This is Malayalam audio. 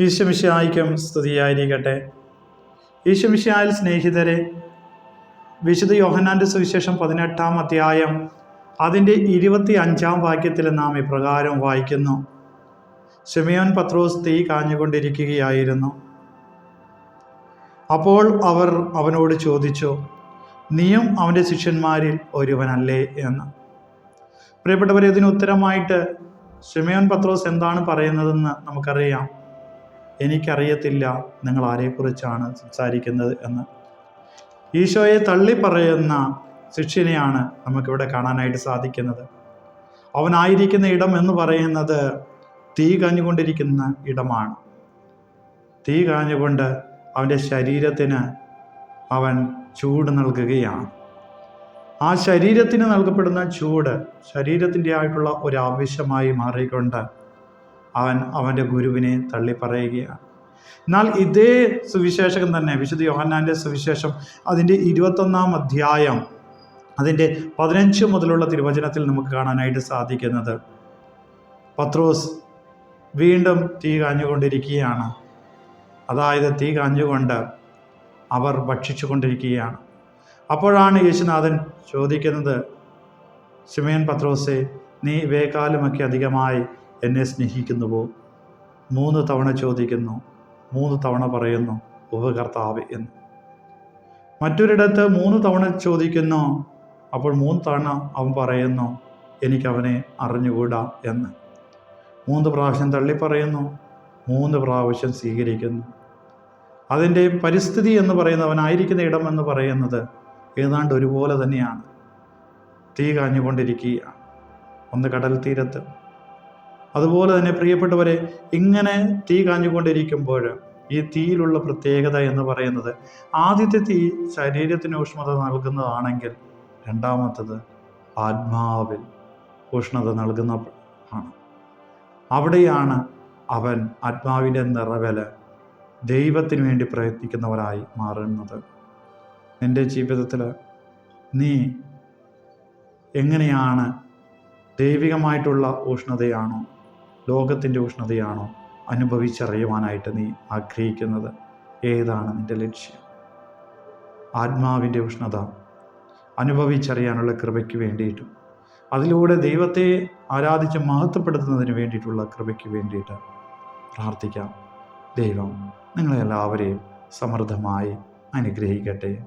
ഈശ്വമിശായിക്കും സ്തുതിയായിരിക്കട്ടെ. ഈശ്വമിശായിൽ സ്നേഹിതരെ വിശുദ്ധ യോഹന്നാന്റെ സുവിശേഷം പതിനെട്ടാം അധ്യായം അതിന്റെ ഇരുപത്തി അഞ്ചാം വാക്യത്തിൽ നാം ഇപ്രകാരം വായിക്കുന്നു. ഷെമിയോൻ പത്രോസ് തീ കാഞ്ഞുകൊണ്ടിരിക്കുകയായിരുന്നു. അപ്പോൾ അവർ അവനോട് ചോദിച്ചു നീയും അവന്റെ ശിഷ്യന്മാരിൽ ഒരുവനല്ലേ? എന്ന്. പ്രിയപ്പെട്ടവരെ ഇതിന് ഉത്തരമായിട്ട് ഷെമിയോൻ പത്രോസ് എന്താണ് പറയുന്നതെന്ന് നമുക്കറിയാം. എനിക്കറിയത്തില്ല നിങ്ങൾ ആരെക്കുറിച്ചാണ് സംസാരിക്കുന്നത് എന്ന്. ഈശോയെ തള്ളി പറയുന്ന ശിഷ്യനെയാണ് നമുക്കിവിടെ കാണാനായിട്ട് സാധിക്കുന്നത്. അവനായിരിക്കുന്ന ഇടം എന്ന് പറയുന്നത് തീ കാഞ്ഞുകൊണ്ടിരിക്കുന്ന ഇടമാണ്. തീ കാഞ്ഞുകൊണ്ട് അവന്റെ ശരീരത്തിന് അവൻ ചൂട് നൽകുകയാണ്. ആ ശരീരത്തിന് നൽകപ്പെടുന്ന ചൂട് ശരീരത്തിന്റെ ആയിട്ടുള്ള ഒരു ആവശ്യമായി മാറിക്കൊണ്ട് അവൻ അവന്റെ ഗുരുവിനെ തള്ളിപ്പറയുകയാണ്. എന്നാൽ ഇതേ സുവിശേഷകൻ തന്നെ വിശുദ്ധ യോഹന്നാന്റെ സുവിശേഷം അതിന്റെ ഇരുപത്തൊന്നാം അധ്യായം അതിന്റെ പതിനഞ്ച് മുതലുള്ള തിരുവചനത്തിൽ നമുക്ക് കാണാനായിട്ട് സാധിക്കുന്നത്. പത്രോസ് വീണ്ടും തീ കാഞ്ഞുകൊണ്ടിരിക്കുകയാണ്. അതായത് തീ കാഞ്ഞുകൊണ്ട് അവർ ഭക്ഷിച്ചു കൊണ്ടിരിക്കുകയാണ് അപ്പോഴാണ് യേശുനാഥൻ ചോദിക്കുന്നത് ശിമയൻ പത്രോസെ നീ ഇവയെക്കാലുമൊക്കെ അധികമായി എന്നെ സ്നേഹിക്കുന്നുവോ? മൂന്ന് തവണ ചോദിക്കുന്നു മൂന്ന് തവണ പറയുന്നു ഉപകർത്താവ് എന്ന്. മറ്റൊരിടത്ത് മൂന്ന് തവണ ചോദിക്കുന്നു അപ്പോൾ മൂന്ന് തവണ അവൻ പറയുന്നു എനിക്കവനെ അറിഞ്ഞുകൂടാ എന്ന്. മൂന്ന് പ്രാവശ്യം തള്ളി പറയുന്നു മൂന്ന് പ്രാവശ്യം സ്വീകരിക്കുന്നു. അതിന്റെ പരിസ്ഥിതി എന്ന് പറയുന്നത് അവനായിരിക്കുന്ന ഇടം എന്ന് പറയുന്നത് ഏതാണ്ട് ഒരുപോലെ തന്നെയാണ്. തീ കാഞ്ഞുകൊണ്ടിരിക്കുകയാണ്. ഒന്ന് കടൽ തീരത്ത് അതുപോലെ തന്നെ പ്രിയപ്പെട്ടവരെ ഇങ്ങനെ തീ കാഞ്ഞുകൊണ്ടിരിക്കുമ്പോൾ ഈ തീയിലുള്ള പ്രത്യേകത എന്ന് പറയുന്നത് ആദ്യത്തെ തീ ശരീരത്തിന് ഊഷ്മത നൽകുന്നതാണെങ്കിൽ രണ്ടാമത്തത് ആത്മാവിൽ ഊഷ്ണത നൽകുന്ന ആണ്. അവിടെയാണ് അവൻ ആത്മാവിന്റെ നിറവൽ ദൈവത്തിന് വേണ്ടി പ്രയത്നിക്കുന്നവരായി മാറുന്നത്. നിന്റെ ജീവിതത്തിൽ നീ എങ്ങനെയാണ് ദൈവികമായിട്ടുള്ള ഊഷ്ണതയാണോ ലോകത്തിന്റെ ഉഷ്ണതയാണോ അനുഭവിച്ചറിയുവാനായിട്ട് നീ ആഗ്രഹിക്കുന്നത്? ഏതാണ് നിന്റെ ലക്ഷ്യം? ആത്മാവിന്റെ ഉഷ്ണത അനുഭവിച്ചറിയാനുള്ള കൃപയ്ക്ക് വേണ്ടിയിട്ടും അതിലൂടെ ദൈവത്തെ ആരാധിച്ച് മഹത്വപ്പെടുത്തുന്നതിന് വേണ്ടിയിട്ടുള്ള കൃപയ്ക്ക് വേണ്ടിയിട്ട് പ്രാർത്ഥിക്കാം. ദൈവം നിങ്ങളെല്ലാവരെയും സമൃദ്ധമായി അനുഗ്രഹിക്കട്ടെ.